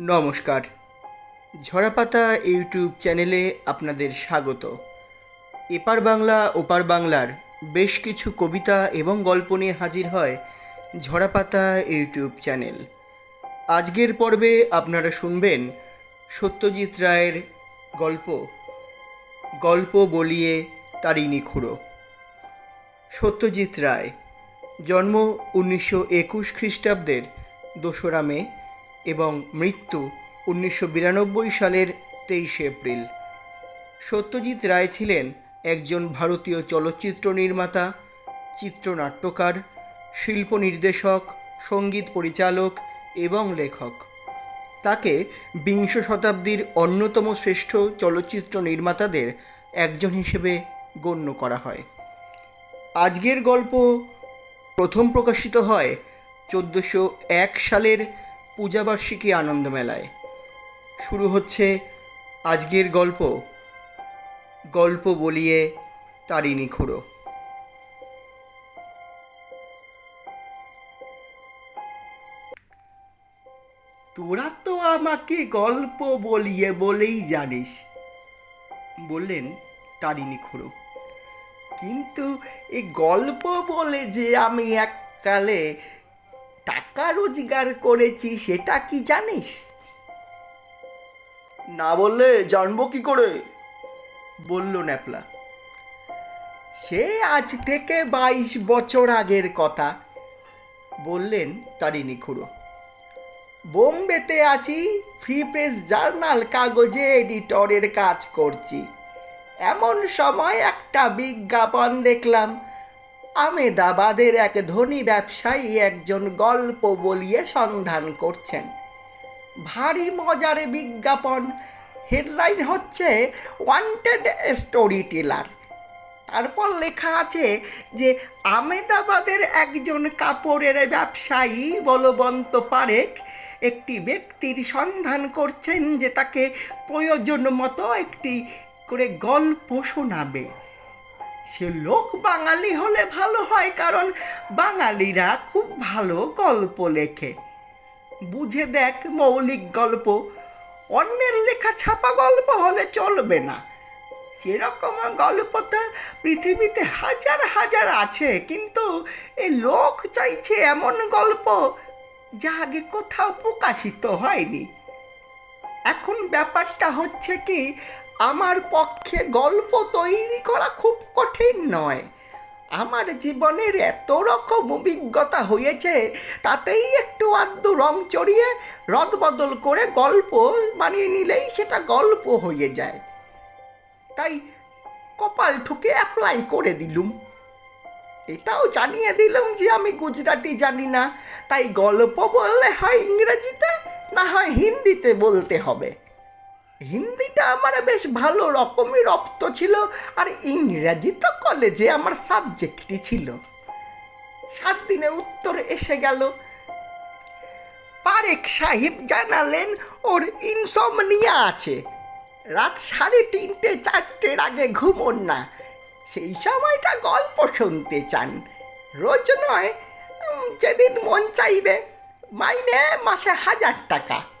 নমস্কার। ঝরাপাতা ইউটিউব চ্যানেলে আপনাদের স্বাগত। এপার বাংলা, ওপার বাংলার বেশ কিছু কবিতা এবং গল্প নিয়ে হাজির হয় ঝরাপাতা ইউটিউব চ্যানেল। আজকের পর্বে আপনারা শুনবেন সত্যজিৎ রায়ের গল্প। গল্প বলিয়ে তারিণী খুঁড়ো সত্যজিৎ রায়, জন্ম উনিশশো একুশ খ্রিস্টাব্দের দোসরা মে মৃত্যু উনিশশো বিরানব্বই সালের তেইশে এপ্রিল। সত্যজিৎ রায় ছিলেন একজন ভারতীয় চলচ্চিত্র নির্মাতা, চিত্রনাট্যকার, শিল্প নির্দেশক, সংগীত পরিচালক এবং লেখক। তাকে বিংশ শতাব্দীর অন্যতম শ্রেষ্ঠ চলচ্চিত্র নির্মাতাদের একজন হিসেবে গণ্য করা হয়। আজকের গল্প প্রথম প্রকাশিত হয় চোদ্দোশো এক সালের পূজাবার্ষিকী আনন্দ মেলায়। শুরু হচ্ছে আজকের গল্প। গল্প বলিয়ে তারিণী খুঁড়ো তোরা তো আমাকে গল্প বলিয়ে বলেই জানিস, বললেন তারিণী খুঁড়ো কিন্তু এই গল্প বলে যে আমি এককালে টাকা রোজগার করেছি সেটা কি জানিস? না বললে জানব কি করে? বলল ন্যাপলা। সে আজ থেকে বাইশ বছর আগের কথা। বললেন তারিণী খুড়ো। বোম্বেতে আছি ফ্রি প্রেস জার্নাল কাগজে এডিটরের কাজ করছি। এমন সময় একটা বিজ্ঞাপন দেখলাম। আমেদাবাদের এক ধনী ব্যবসায়ী একজন গল্প বলিয়ে সন্ধান করছেন। ভারী মজার বিজ্ঞাপন। হেডলাইন হচ্ছে ওয়ান্টেড স্টোরি টেলার তারপর লেখা আছে যে, আমেদাবাদের একজন কাপড়ের ব্যবসায়ী বলবন্ত পারেক একটি ব্যক্তির সন্ধান করছেন যে তাকে প্রয়োজন মতো একটি করে গল্প শোনাবে। সে লোক বাঙালি হলে ভালো হয়, কারণ বাঙালিরা খুব ভালো গল্প লেখে। বুঝে দেখ মৌলিক গল্প, অন্যের লেখা ছাপা গল্প হলে চলবে না। সেরকম গল্প তো পৃথিবীতে হাজার হাজার আছে, কিন্তু এ লোক চাইছে এমন গল্প যা আগে কোথাও প্রকাশিত হয়নি। ব্যাপারটা হচ্ছে কি, আমার পক্ষে গল্প তৈরি করা খুব কঠিন নয়। আমার জীবনের এত রকম অভিজ্ঞতা হয়েছে, তাতেই একটু আধটু রং চড়িয়ে রদবদল করে গল্প বানিয়ে নিলেই সেটা গল্প হয়ে যায়। তাই কপাল ঠুকে অ্যাপ্লাই করে দিলুম। এটাও জানিয়ে দিলাম যে আমি গুজরাটি জানি না, তাই গল্প বললে হয় ইংরেজিতে, না হয় হিন্দিতে বলতে হবে। হিন্দিটা আমার বেশ ভালো, রকমই রপ্ত ছিল, আর ইংরাজি তো কলেজে আমার সাবজেক্টই ছিল। সাত দিনে উত্তর এসে গেল। পারেক সাহেব জানালেন, ওর ইনসমনিয়া আছে। রাত সাড়ে তিনটে, চারটের আগে ঘুমোন না। সেই সময়টা গল্প শুনতে চান। রোজ নয় যেদিন মন চাইবে। মাইনে মাসে হাজার টাকা।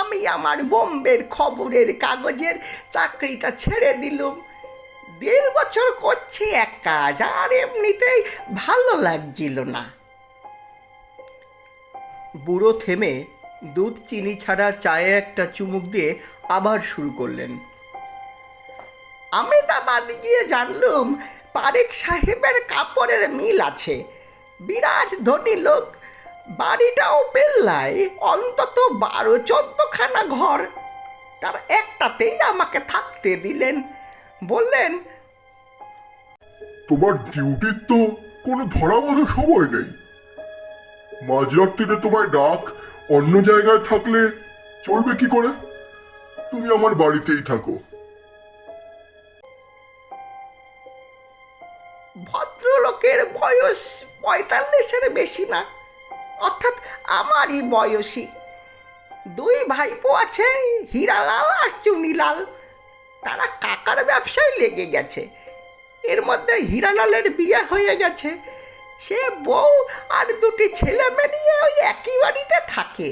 আমি আমার বোম্বের খবরের কাগজের চাকরিটা ছেড়ে দিলুম। দেড় বছর করছি এক কাজ, আর এমনিতেই ভালো লাগছিল না। বুড়ো থেমে দুধ, চিনি ছাড়া চায়ে একটা চুমুক দিয়ে আবার শুরু করলেন। আমেদাবাদ গিয়ে জানলুম, পারেক সাহেবের কাপড়ের মিল আছে। বিরাট ধনী লোক বাড়িটাও পেল্লায় অন্তত বারো চোদ্দখানা ঘর। তার একটাতেই আমাকে থাকতে দিলেন। বললেন তোমার ডিউটির তো কোনো ধরা বাঁধা সময় নেই। মাঝরাত্রিরে তোমায় ডাক অন্য জায়গায় থাকলে চলবে কি করে? তুমি আমার বাড়িতেই থাকো। ভদ্রলোকের বয়স পঁয়তাল্লিশের বেশি না। অর্থাৎ আমারই বয়সী। দুই ভাইপো আছে, হীরালাল আর চুনিলাল। তারা কাকার ব্যবসায় লেগে গেছে। এর মধ্যে হীরালালের বিয়ে হয়ে গেছে। সে বউ আর দুটি ছেলে মেয়ে নিয়ে ওই একই বাড়িতে থাকে।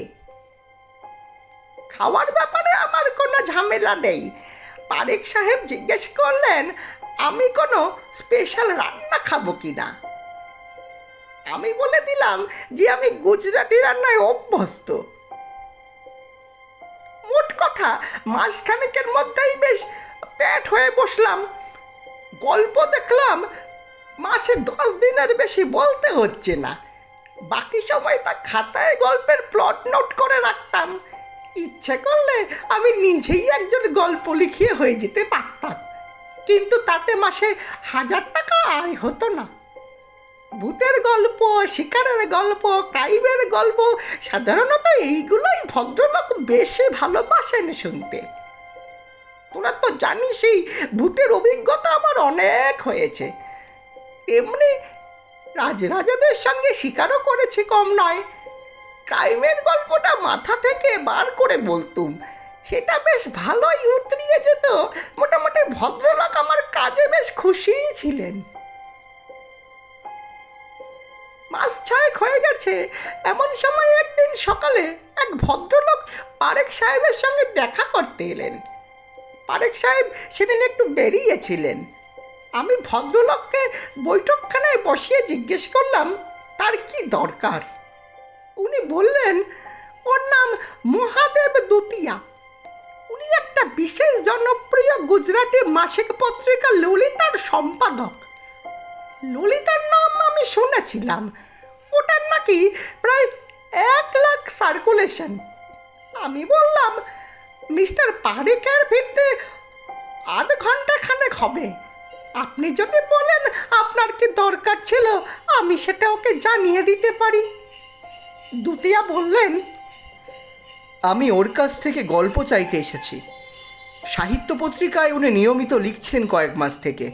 খাওয়ার ব্যাপারে আমার কোনো ঝামেলা নেই। পারেক সাহেব জিজ্ঞেস করলেন, আমি কোনো স্পেশাল রান্না খাব কি না আমি বলে দিলাম যে আমি গুজরাটি রান্নায় অভ্যস্ত। মোট কথা, মাসখানেকের মধ্যেই বেশ প্যাট হয়ে বসলাম। গল্প দেখলাম, মাসে দশ দিনের বেশি বলতে হচ্ছে না। বাকি সময় তা খাতায় গল্পের প্লট নোট করে রাখতাম। ইচ্ছে করলে আমি নিজেই একজন গল্প লিখিয়ে হয়ে যেতে পারতাম। কিন্তু তাতে মাসে হাজার টাকা আয় হতো না। ভূতের গল্প, শিকারের গল্প, ক্রাইমের গল্প, সাধারণত এইগুলোই ভদ্রলোক বেশি ভালোবাসেন শুনতে। তোরা তো জানিস এই ভূতের অভিজ্ঞতা আমার অনেক হয়েছে। এমনি রাজরাজাদের সঙ্গে শিকারও করেছি কম নয়। ক্রাইমের গল্পটা মাথা থেকে বার করে বলতুম। সেটা বেশ ভালোই উতরিয়ে যেত। মোটামুটি ভদ্রলোক আমার কাজে বেশ খুশিই ছিলেন। ছয়েক হয়ে গেছে। এমন সময় একদিন সকালে এক ভদ্রলোক পারেক সাহেবের সঙ্গে দেখা করতে এলেন। পারেক সাহেব সেদিন একটু বেরিয়েছিলেন। আমি ভদ্রলোককে বৈঠকখানায় বসিয়ে জিজ্ঞেস করলাম, তার কি দরকার? উনি বললেন, ওর নাম মহাদেব দুতিয়া। উনি একটা বিশেষ জনপ্রিয় গুজরাটি মাসিক পত্রিকা ললিতার সম্পাদক। ললিতার নাম আমি শুনেছিলাম ওটার নাকি? প্রায় এক লাখ সার্কুলেশন আমি বললাম, মিস্টার পারিকের ফিরতে আধ ঘণ্টা খানেক হবে। আপনি যদি বলেন আপনার কি দরকার ছিল, আমি সেটা ওকে জানিয়ে দিতে পারি। দুতিয়া বললেন, আমি ওর কাছ থেকে গল্প চাইতে এসেছি। সাহিত্য পত্রিকায় উনি নিয়মিত লিখছেন কয়েক মাস থেকে।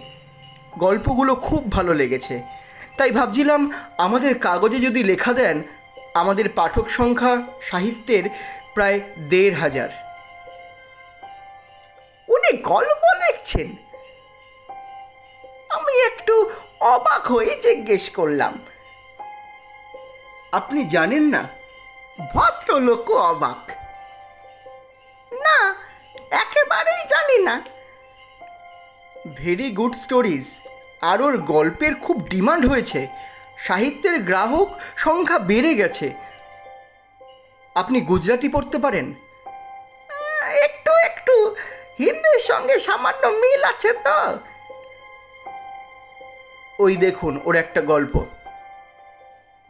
গল্পগুলো খুব ভালো লেগেছে। তাই ভাবছিলাম আমাদের কাগজে যদি লেখা দেন, আমাদের পাঠক সংখ্যা সাহিত্যের প্রায় দেড় হাজার। উনি গল্প লিখছেন। আমি একটু অবাক হয়ে জিজ্ঞেস করলাম, আপনি জানেন না? ভদ্রলোকও অবাক। না, একেবারেই জানি না। ভেরি গুড স্টোরিজ আর ওর গল্পের খুব ডিমান্ড হয়েছে। সাহিত্যের গ্রাহক সংখ্যা বেড়ে গেছে। আপনি গুজরাটি পড়তে পারেন। একটু একটু। হিন্দির সঙ্গে সামান্য মিল আছে তো। ওই দেখুন ওর একটা গল্প।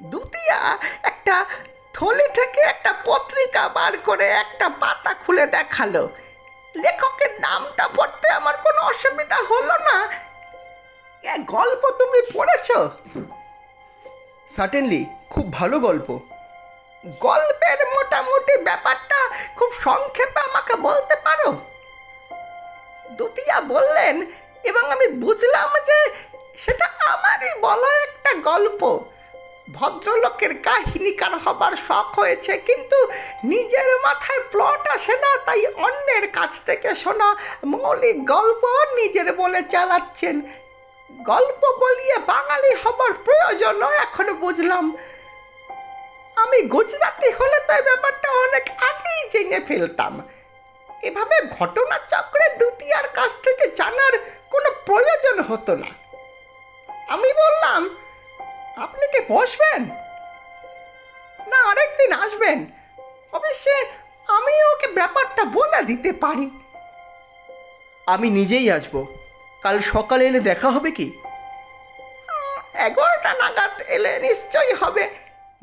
দুতিয়া একটা থলি থেকে একটা পত্রিকা বার করে একটা পাতা খুলে দেখাল। লেখকের নামটা পড়তে আমার কোনো অসুবিধা হলো না। গল্প তুমি পড়েছ? সার্টেনলি খুব ভালো গল্প। গল্পের মোটামুটি ব্যাপারটা খুব সংক্ষেপে আমাকে বলতে পারো? দুতিয়া বললেন, এবং আমি বুঝলাম যে সেটা আমারই বলা একটা গল্প। ভদ্রলোকের কাহিনীকার হবার শখ হয়েছে, কিন্তু নিজের মাথায় প্লট আসে না, তাই অন্যের কাছ থেকে শোনা মৌলিক গল্প নিজের বলে চালাচ্ছেন। গল্প বলিয়ে বাঙালি হবার প্রয়োজনও এখন বুঝলাম। আমি গুজরাটি হলে তো ব্যাপারটা অনেক আগেই জেনে ফেলতাম। এভাবে ঘটনাচক্রে দুতিয়ার কাছ থেকে জানার কোনো প্রয়োজন হতো না। আমি বললাম, আপনি কি বসবেন? না, আরেকদিন আসবেন। অবশ্যই আমি ওকে ব্যাপারটা বলে দিতে পারি। আমি নিজেই আসব। কাল সকালে এলে দেখা হবে কি? এগারোটা নাগাদ এলে নিশ্চয়ই হবে।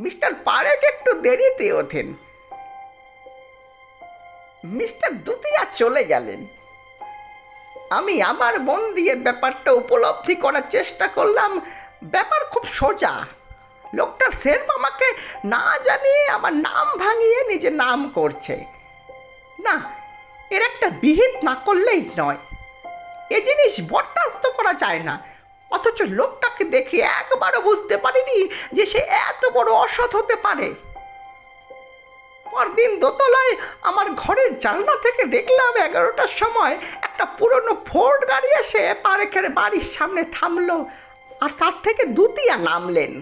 মিস্টার পারেক একটু দেরিতে ওঠেন। মিস্টার দুতিয়া চলে গেলেন। আমি আমার মন দিয়ে ব্যাপারটা উপলব্ধি করার চেষ্টা করলাম। ব্যাপার খুব সোজা। লোকটা সেরফ আমাকে না জানিয়ে আমার নাম ভাঙিয়ে নিজে নাম করছে। না, এর একটা বিহিত না করলেই নয়। এ জিনিস বরদাস্ত করা যায় না। অথচ লোকটাকে দেখে একবারও বুঝতে পারিনি যে সে এত বড় অসৎ হতে পারে। পরদিন দোতলায় আমার ঘরের জানলা থেকে দেখলাম এগারোটার সময় একটা পুরনো ফোর্ড গাড়ি এসে পারেখের বাড়ির সামনে থামলো আর তার থেকে দুতিয়া নামলেন।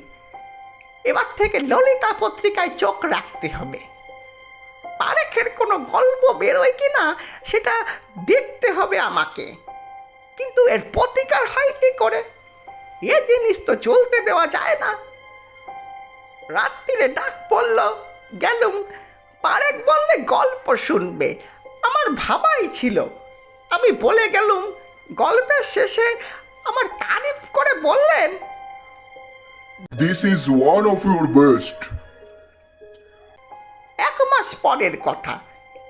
এবার থেকে ললিতা পত্রিকায় চোখ রাখতে হবে। পারেখের কোনো গল্প বেরোয় কি না সেটা দেখতে হবে আমাকে। কিন্তু এর প্রতিকার হয় কি করে? এ জিনিস তো চলতে দেওয়া যায় না। রাত্রিরে ডাক পড়ল গেলুম পারেক বললে গল্প শুনবে। আমার ভাবাই ছিল। আমি বলে গেলুম গল্পের শেষে আমার তারিফ করে বললেন this is one of your best এক মাস পরের কথা।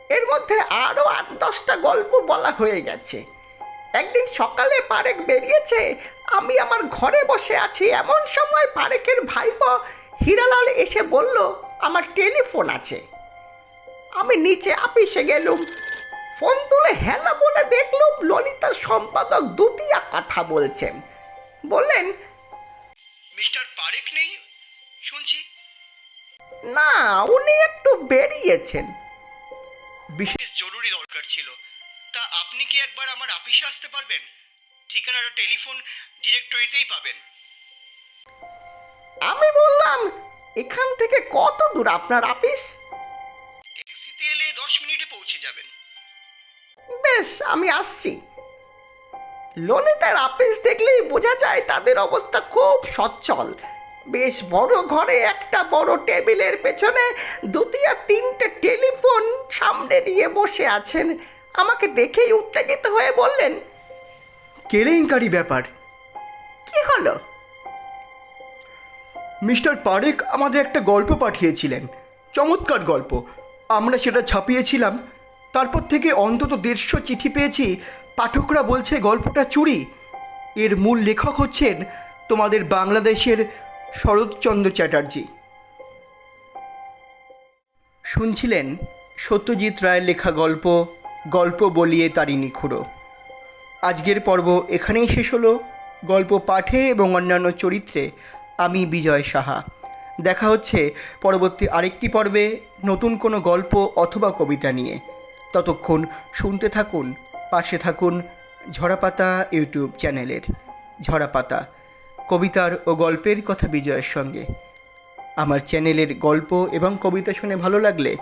এর মধ্যে আরও আট দশটা গল্প বলা হয়ে গেছে। একদিন সকালে পারেক বেরিয়েছে। আমি আমার ঘরে বসে আছি। এমন সময় পারেকের ভাইপো হীরালাল এসে বলল আমার টেলিফোন আছে। আমি নিচে আপিসে গেলুম। ফোন তুলে হেলা বলে দেখলুম ললিতার সম্পাদক দুতিয়া কথা বলছেন। বললেন মিস্টার পারেক নেই? শুনছি। না উনি একটু বেরিয়েছেন। বিশেষ জরুরি দরকার ছিল। তা আপনি কি একবার আমার অফিসে আসতে পারবেন? ঠিকানাটা টেলিফোন ডিরেক্টরিতেই পাবেন। আমি বললাম এখান থেকে কত দূর আপনার অফিস? ট্যাক্সিতে এলে দশ মিনিটে পৌঁছে যাবেন। বেশ আমি আসছি। ললিতার অফিস দেখলেই বোঝা যায় তাদের অবস্থা খুব সচ্ছল। বেশ বড় ঘরে একটা বড় টেবিলের পেছনে দুটিয়া তিনটে টেলিফোন সামনে নিয়ে বসে আছেন। আমাকে দেখেই উত্তেজিত হয়ে বললেন কেলেঙ্কারি ব্যাপার। কি হলো? মিস্টার পারেক আমাদের একটা গল্প পাঠিয়েছিলেন চমৎকার গল্প। আমরা সেটা ছাপিয়েছিলাম তারপর থেকে অন্তত দেড়শো চিঠি পেয়েছি পাঠকরা বলছে গল্পটা চুরি। এর মূল লেখক হচ্ছেন তোমাদের বাংলাদেশের শরৎচন্দ্র চ্যাটার্জি। শুনছিলেন সত্যজিৎ রায়ের লেখা গল্প গল্প বলিয়ে তারিণী খুঁড়ো আজকের পর্ব এখানেই শেষ হলো। গল্প পাঠে এবং অন্যান্য চরিত্রে আমি বিজয় সাহা। দেখা হচ্ছে পরবর্তী আরেকটি পর্বে নতুন কোনো গল্প অথবা কবিতা নিয়ে। ততক্ষণ শুনতে থাকুন, পাশে থাকুন ঝরাপাতা ইউটিউব চ্যানেলের ঝরাপাতা, কবিতার ও গল্পের কথা বিজয়ের সঙ্গে। আমার চ্যানেলের গল্প এবং কবিতা শুনে ভালো লাগলে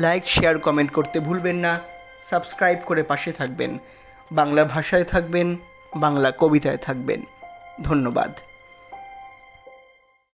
লাইক, শেয়ার, কমেন্ট করতে ভুলবেন না। সাবস্ক্রাইব করে পাশে থাকবেন। বাংলা ভাষায় থাকবেন বাংলা কবিতায় থাকবেন। ধন্যবাদ।